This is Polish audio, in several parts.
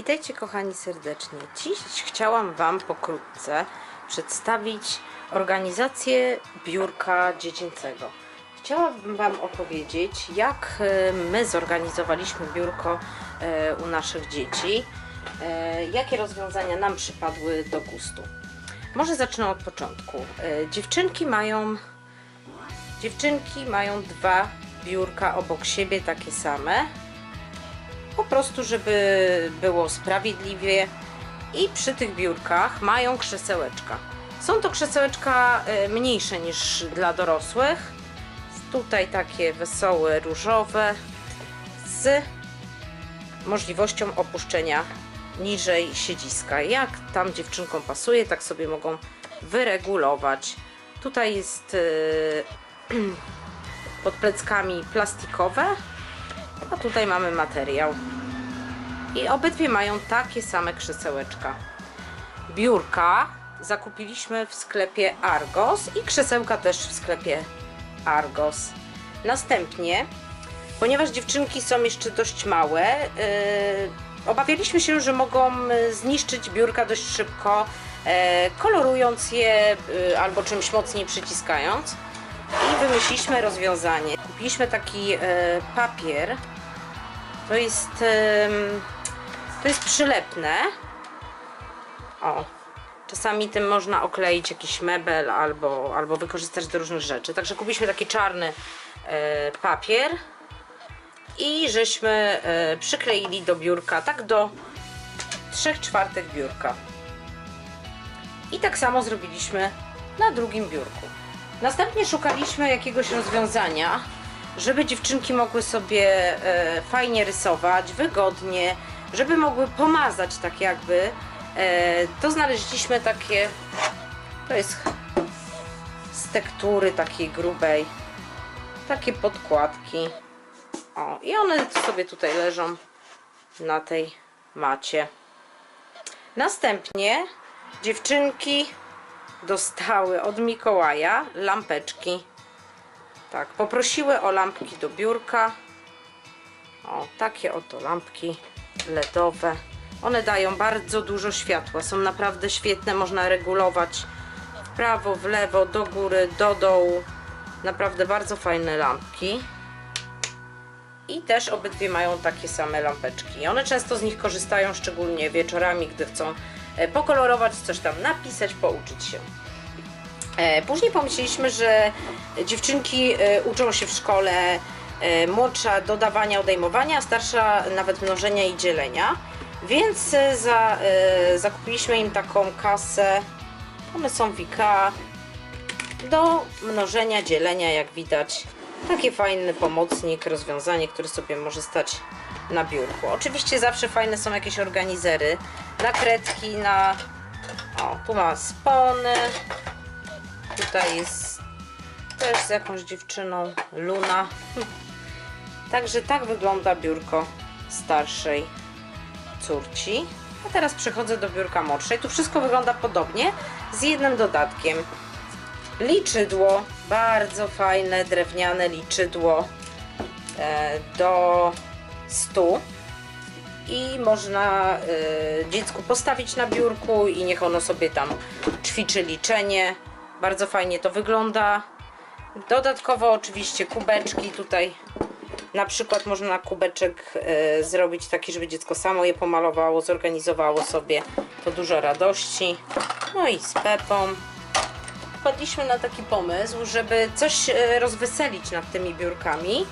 Witajcie kochani serdecznie. Dziś chciałam Wam pokrótce przedstawić organizację biurka dziecięcego. Chciałabym Wam opowiedzieć, jak e, my zorganizowaliśmy biurko e, u naszych dzieci, e, jakie rozwiązania nam przypadły do gustu. Może zacznę od początku. Dziewczynki mają dziewczynki mają dwa biurka obok siebie takie same po prostu, żeby było sprawiedliwie. I przy tych biurkach mają krzesełeczka. Są to krzesełeczka e, mniejsze niż dla dorosłych. Tutaj takie wesołe, różowe, z możliwością opuszczenia niżej siedziska. Jak tam dziewczynkom pasuje, tak sobie mogą wyregulować. Tutaj jest e, pod pleckami plastikowe, a tutaj mamy materiał. I obydwie mają takie same krzesełeczka. Biurka zakupiliśmy w sklepie Argos i krzesełka też w sklepie Argos. Następnie, ponieważ dziewczynki są jeszcze dość małe, yy, obawialiśmy się, że mogą yy, zniszczyć biurka dość szybko, yy, kolorując je yy, albo czymś mocniej przyciskając. Wymyśliliśmy rozwiązanie. Kupiliśmy taki yy, papier. To jest, to jest przylepne. O, czasami tym można okleić jakiś mebel albo, albo wykorzystać do różnych rzeczy. Także kupiliśmy taki czarny e, papier i żeśmy e, przykleili do biurka, tak do 3 czwartych biurka. I tak samo zrobiliśmy na drugim biurku. Następnie szukaliśmy jakiegoś rozwiązania, żeby dziewczynki mogły sobie e, fajnie rysować, wygodnie, żeby mogły pomazać tak jakby. E, to znaleźliśmy takie, to jest z tektury takiej grubej, takie podkładki. O, i one sobie tutaj leżą na tej macie. Następnie dziewczynki dostały od Mikołaja lampeczki. Tak, poprosiły o lampki do biurka. O, takie oto lampki LEDowe. One dają bardzo dużo światła, są naprawdę świetne, można regulować w prawo, w lewo, do góry, do dołu. Naprawdę bardzo fajne lampki. I też obydwie mają takie same lampeczki. One często z nich korzystają, szczególnie wieczorami, gdy chcą pokolorować, coś tam napisać, pouczyć się. E, Później pomyśleliśmy, że dziewczynki e, uczą się w szkole e, młodsza dodawania, odejmowania, a starsza nawet mnożenia i dzielenia. Więc e, za, e, zakupiliśmy im taką kasę, one są do mnożenia, dzielenia, jak widać. Taki fajny pomocnik, rozwiązanie, które sobie może stać na biurku. Oczywiście zawsze fajne są jakieś organizery, nakrętki na... O, tu ma spony, Tutaj jest też z jakąś dziewczyną Luna. Hm. Także tak wygląda biurko starszej córci. A teraz przechodzę do biurka młodszej. Tu wszystko wygląda podobnie, z jednym dodatkiem. Liczydło, bardzo fajne drewniane liczydło e, do 100 i można e, dziecku postawić na biurku i niech ono sobie tam ćwiczy liczenie. Bardzo fajnie to wygląda. Dodatkowo oczywiście kubeczki tutaj. Na przykład można kubeczek e, zrobić taki, żeby dziecko samo je pomalowało, zorganizowało sobie. To dużo radości. No i z Pepą. Wpadliśmy na taki pomysł, żeby coś e, rozweselić nad tymi biurkami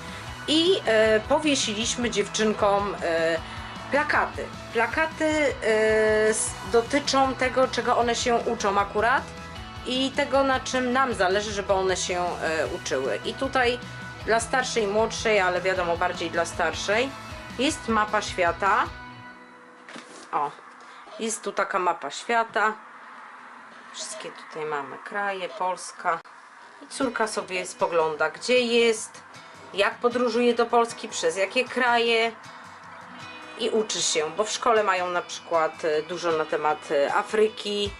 i e, powiesiliśmy dziewczynkom e, plakaty. Plakaty e, s- dotyczą tego, czego one się uczą akurat i tego, na czym nam zależy, żeby one się e, uczyły. I tutaj dla starszej, młodszej, ale wiadomo bardziej dla starszej, jest mapa świata. O, jest tu taka mapa świata. Wszystkie tutaj mamy kraje, Polska. I córka sobie spogląda, gdzie jest, jak podróżuje do Polski, przez jakie kraje i uczy się, bo w szkole mają na przykład e, dużo na temat e, Afryki,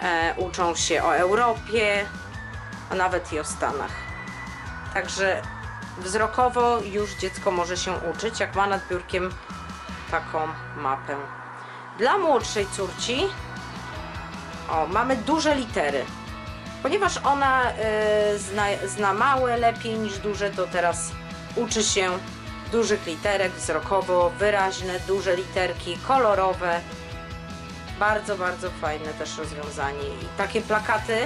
e, uczą się o Europie, a nawet i o Stanach. Także wzrokowo już dziecko może się uczyć, jak ma nad biurkiem taką mapę. Dla młodszej córci o, mamy duże litery. Ponieważ ona e, zna, zna małe lepiej niż duże, to teraz uczy się dużych literek wzrokowo, wyraźne, duże literki, kolorowe. Bardzo, bardzo fajne też rozwiązanie. I takie plakaty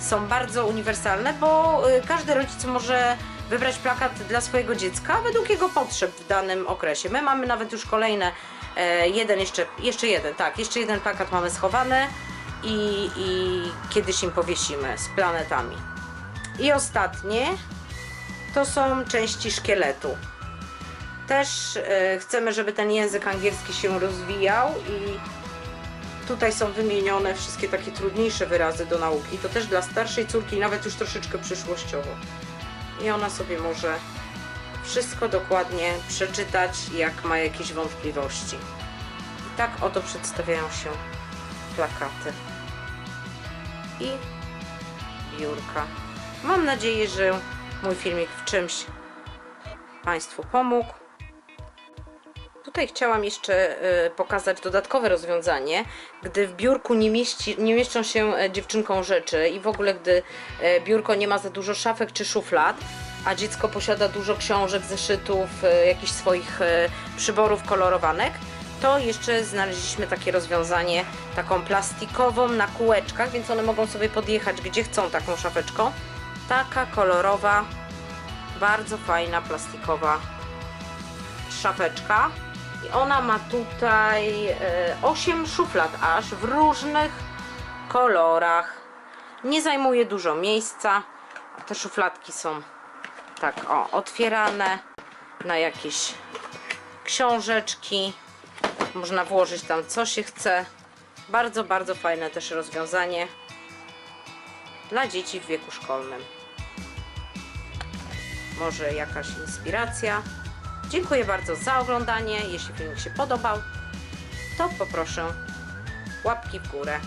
są bardzo uniwersalne, bo y, każdy rodzic może wybrać plakat dla swojego dziecka według jego potrzeb w danym okresie. My mamy nawet już kolejne, e, jeden jeszcze, jeszcze jeden, tak, jeszcze jeden plakat mamy schowany i, i kiedyś im powiesimy z planetami. I ostatnie to są części szkieletu. Też e, chcemy, żeby ten język angielski się rozwijał i tutaj są wymienione wszystkie takie trudniejsze wyrazy do nauki. To też dla starszej córki, nawet już troszeczkę przyszłościowo. I ona sobie może wszystko dokładnie przeczytać, jak ma jakieś wątpliwości. I tak oto przedstawiają się plakaty i biurka. Mam nadzieję, że mój filmik w czymś Państwu pomógł. Tutaj chciałam jeszcze e, pokazać dodatkowe rozwiązanie, gdy w biurku nie, mieści, nie mieszczą się e, dziewczynką rzeczy i w ogóle gdy e, biurko nie ma za dużo szafek czy szuflad, a dziecko posiada dużo książek, zeszytów, e, jakichś swoich przyborów kolorowanek, to jeszcze znaleźliśmy takie rozwiązanie, taką plastikową na kółeczkach, więc one mogą sobie podjechać gdzie chcą taką szafeczką. Taka kolorowa, bardzo fajna plastikowa szafeczka. I ona ma tutaj e, 8 szuflad aż w różnych kolorach. Nie zajmuje dużo miejsca. Te szufladki są tak o, otwierane na jakieś książeczki. Można włożyć tam co się chce. Bardzo, bardzo fajne też rozwiązanie dla dzieci w wieku szkolnym. Może jakaś inspiracja. Dziękuję bardzo za oglądanie. Jeśli filmik się podobał, to poproszę łapki w górę.